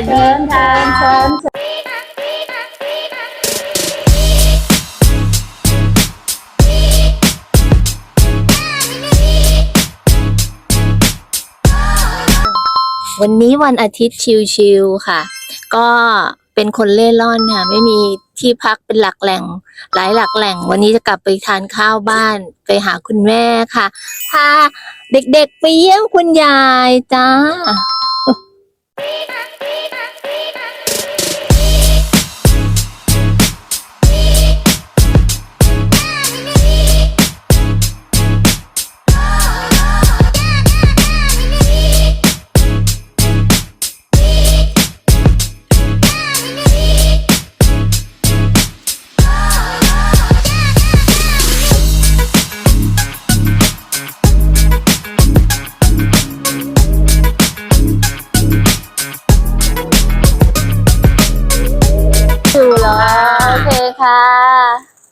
วัสดีค่ะเชิญเชิญวันนี้วันอาทิตย์ชิลๆค่ะ ก็เป็นคนเล่ร่อนค่ะ ไม่มีที่พักเป็นหลักแหล่ง หลายหลักแหล่ง วันนี้จะกลับไปทานข้าวบ้านไปหาคุณแม่ค่ะ พาเด็กๆไปเยี่ยมคุณยายจ้า คค่ะ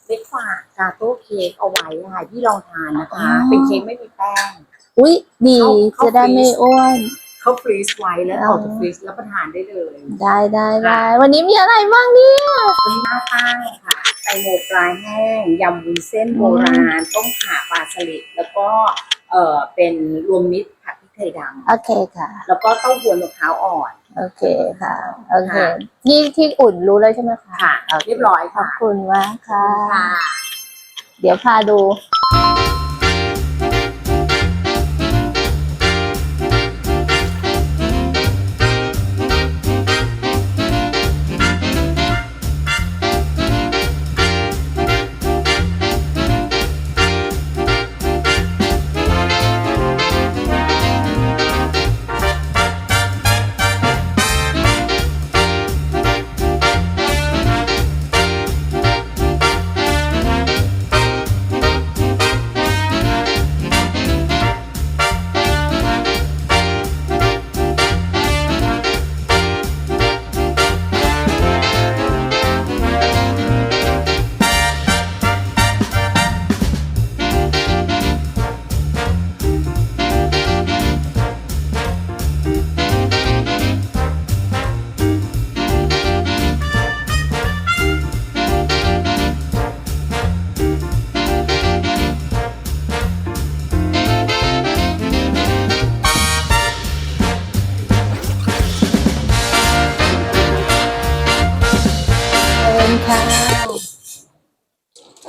เล็กฝากกาโต้เค้กเอาไว้ค่ะที่ลองทานนะคะอ๋อเป็นเค้กไม่มีแป้ง อุ๊ยดีเข้าจะได้เข้าฟรีซไม่อ้วน เขาฟรีซไว้แล้วอ๋อออกจากฟรีซแล้วประทานได้เลยได้ได้ได้วันนี้มีอะไรบ้างเนี่ย วันนี้หน้าตั้งค่ะไตโมปลาแห้งยำวุ้นเส้นโบราณต้มข่าปลาสลิดแล้วก็เอ่อเป็นรวมมิตรผัดพริกไทยดโอเคค่ะำแล้วก็เต้าหู้มะพร้าวอ่อน โอเคค่ะ โอเค ค่ะ นี่ที่อุ่นรู้แล้วใช่ไหมคะค่ะ โคเรียบร้อยขอค่ะบคุณมากค่ะ ค่ะ เดี๋ยวพาดูเ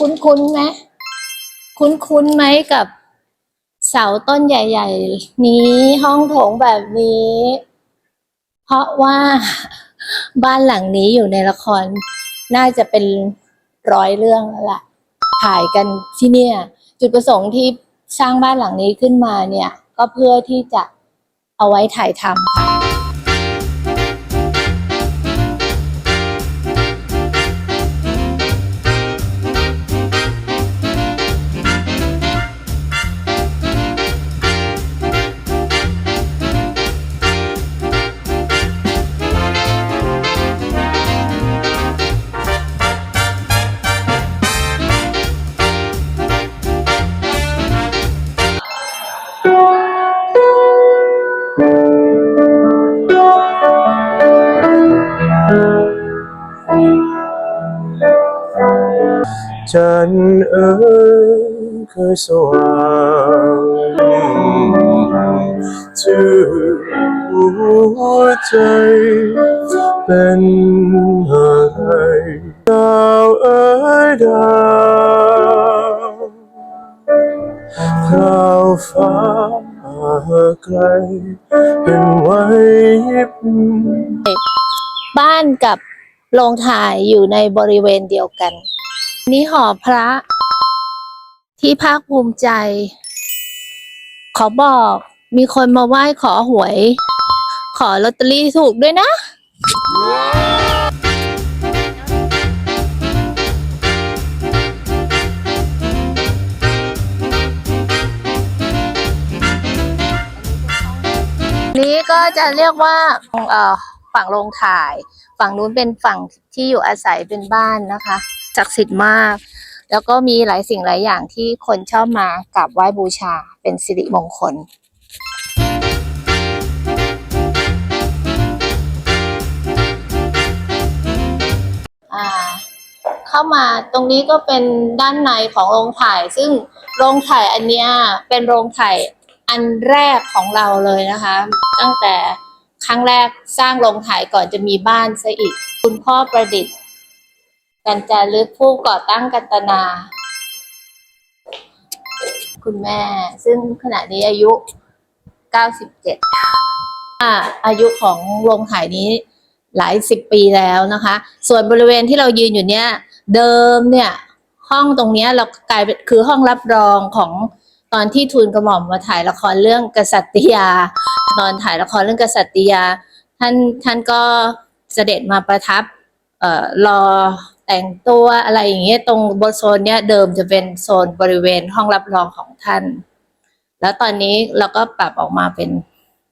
คุ้นคุ้นๆไหมคุ้นคุ้นๆไหมกับเสาต้นใหญ่ ๆ นี้ห้องโถงแบบนี้ เพราะว่าบ้านหลังนี้อยู่ในละคร น่าจะเป็นร้อยเรื่องแล้วล่ะถ่ายกันที่เนี่ย จุดประสงค์ที่สร้างบ้านหลังนี้ขึ้นมาเนี่ย ก็เพื่อที่จะเอาไว้ถ่ายทำค่ะ จันเอ๋ยเคยสว่างชื่อหัวใจ เป็นอะไรดาวเอ๋ยดาวคราวฟ้าไกลเป็นไว้ยิบบ้านกับโรงถ่ายอยู่ในบริเวณเดียวกัน นี่หอพระ ที่ภาคภูมิใจ ขอบอกมีคนมาไหว้ขอหวย ขอลอตเตอรี่ถูกด้วยนะ นี้ก็จะเรียกว่าเอ่อฝั่งโรงถ่าย ฝั่งนู้นเป็นฝั่งที่อยู่อาศัยเป็นบ้านนะคะ ศักดิ์สิทธิ์มาก แล้วก็มีหลายสิ่งหลายอย่างที่คนชอบมากราบไหว้บูชาเป็นสิริมงคลเข้ามาตรงนี้ก็เป็นด้านในของโรงถ่าย ซึ่งโรงถ่ายอันเนี้ยเป็นโรงถ่ายอันแรกของเราเลยนะคะ ตั้งแต่ครั้งแรกสร้างโรงถ่ายก่อนจะมีบ้านซะอีก คุณพ่อประดิษฐ์ กันจารึกผู้ก่อตั้งกันตนา คุณแม่ ซึ่งขณะนี้อายุ 97อ่าอายุของโรงถ่ายนี้หลายสิบปีแล้วนะคะ ส่วนบริเวณที่เรายืนอยู่เนี้ยเดิมเนี่ยห้องตรงเนี้ยเรากลายเป็นคือห้องรับรองของตอนที่ทูลกระหม่อมมาถ่ายละครเรื่องกษัตริยา ตอนถ่ายละครเรื่องกษัตริยา ท่านท่านก็เสด็จมาประทับเอ่อรอ แต่งตัวอะไรอย่างเงี้ยตรงบนโซนเนี้ยเดิมจะเป็นโซนบริเวณห้องรับรองของท่าน แล้วตอนนี้เราก็ปรับออกมาเป็น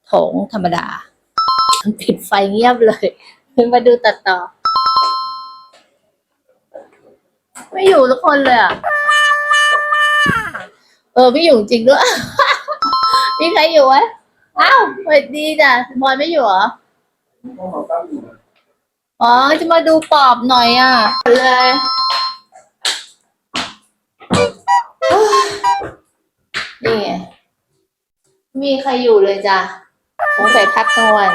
โถงธรรมดาปิดไฟเงียบเลยมาดูตัดต่อ ไม่อยู่ทุกคนเลยอะ เออไม่อยู่จริงด้วย มีใครอยู่ไหมอ้าวสวัสดีจ้ะบอยไม่อยู่เหรอ อ๋อ จะมาดูปอบหน่อยอะ เลยนี่ม่มีใครอยู่เลยจ้ะสงสัยพักกลางวัน